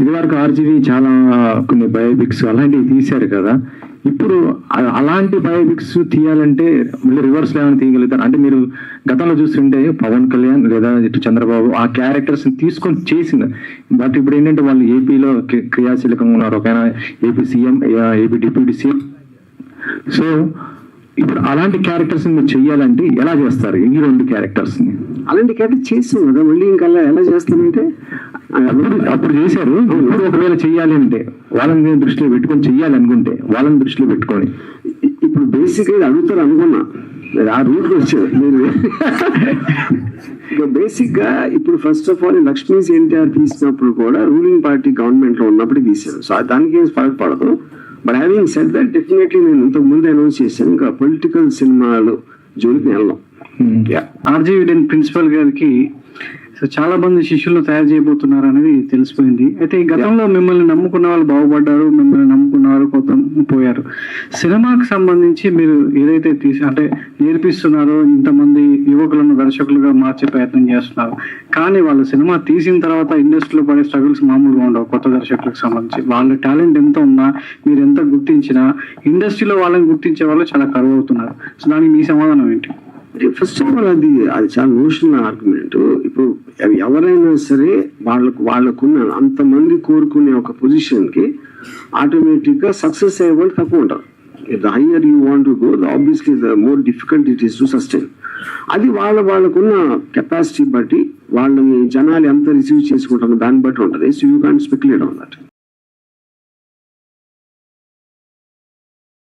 ఇదివరకు ఆర్జీవి చాలా కొన్ని బయోపిక్స్ అలాంటివి తీశారు కదా. ఇప్పుడు అలాంటి బయోపిక్స్ తీయాలంటే మళ్ళీ రివర్స్ ఏమైనా తీయగలుగుతారు? అంటే మీరు గతంలో చూస్తుంటే పవన్ కళ్యాణ్ లేదా ఇటు చంద్రబాబు ఆ క్యారెక్టర్స్ తీసుకొని చేసింది. బట్ ఇప్పుడు ఏంటంటే వాళ్ళు ఏపీలో క్రి- క్రియాశీలకంగా ఉన్నారు. ఒక AP CM AP deputy CM. So ఇప్పుడు అలాంటి క్యారెక్టర్స్ మీరు చెయ్యాలంటే ఎలా చేస్తారు? ఈ రెండు క్యారెక్టర్స్ అలాంటి క్యారెక్టర్ చేస్తాం కదా. మళ్ళీ ఇంకా అలా ఎలా చేస్తామంటే అప్పుడు చేశారు ఇప్పుడు ఒకవేళ చెయ్యాలి అంటే వాళ్ళని దృష్టిలో పెట్టుకొని చెయ్యాలి అనుకుంటే వాళ్ళని దృష్టిలో పెట్టుకొని. ఇప్పుడు బేసిక్గా అడుగుతారు అనుకున్నా. ఆ రూట్ వచ్చారు మీరు ఇక బేసిక్గా ఇప్పుడు first of all Lakshmi's NTR తీసినప్పుడు కూడా రూలింగ్ పార్టీ గవర్నమెంట్లో ఉన్నప్పుడు తీశారు. సో దానికి ఏం ఫరక్ పడదు. But having set that definitely నేను ఇంతకు ముందు అనౌన్స్ చేశాను ఇంకా పొలిటికల్ సినిమాలు జోలికి వెళ్ళాం ఆర్జీ విడెన్ ప్రిన్సిపల్ గారికి సో చాలా మంది శిష్యులను తయారు చేయబోతున్నారు అనేది తెలిసిపోయింది. అయితే ఈ గతంలో మిమ్మల్ని నమ్ముకున్న వాళ్ళు బాగుపడ్డారు మిమ్మల్ని నమ్ముకున్న వాళ్ళు కొంత పోయారు. సినిమాకు సంబంధించి మీరు ఏదైతే తీసి అంటే నేర్పిస్తున్నారో ఇంతమంది యువకులను దర్శకులుగా మార్చే ప్రయత్నం చేస్తున్నారు. కానీ వాళ్ళు సినిమా తీసిన తర్వాత ఇండస్ట్రీలో పడే స్ట్రగుల్స్ మామూలుగా ఉండవు కొత్త దర్శకులకు సంబంధించి. వాళ్ళ టాలెంట్ ఎంత ఉన్నా మీరు ఎంత గుర్తించినా ఇండస్ట్రీలో వాళ్ళని గుర్తించే వాళ్ళు చాలా కరువు అవుతున్నారు. సో దానికి మీ సమాధానం ఏంటి? ఫస్ట్ ఆఫ్ ఆల్ అది అది చాలా నోషనల్ ఆర్గ్యుమెంట్ ఇప్పుడు అవి ఎవరైనా సరే వాళ్ళకు వాళ్ళకున్న అంతమంది కోరుకునే ఒక పొజిషన్కి ఆటోమేటిక్గా సక్సెస్ అయ్యే వాళ్ళు తక్కువ ఉంటారు. The higher you want to go the obviously the more difficult it is to sustain అది వాళ్ళ వాళ్ళకున్న కెపాసిటీ బట్టి వాళ్ళని జనాలు ఎంత రిసీవ్ చేసుకుంటారో దాన్ని బట్టి ఉంటుంది. So you can speculate on that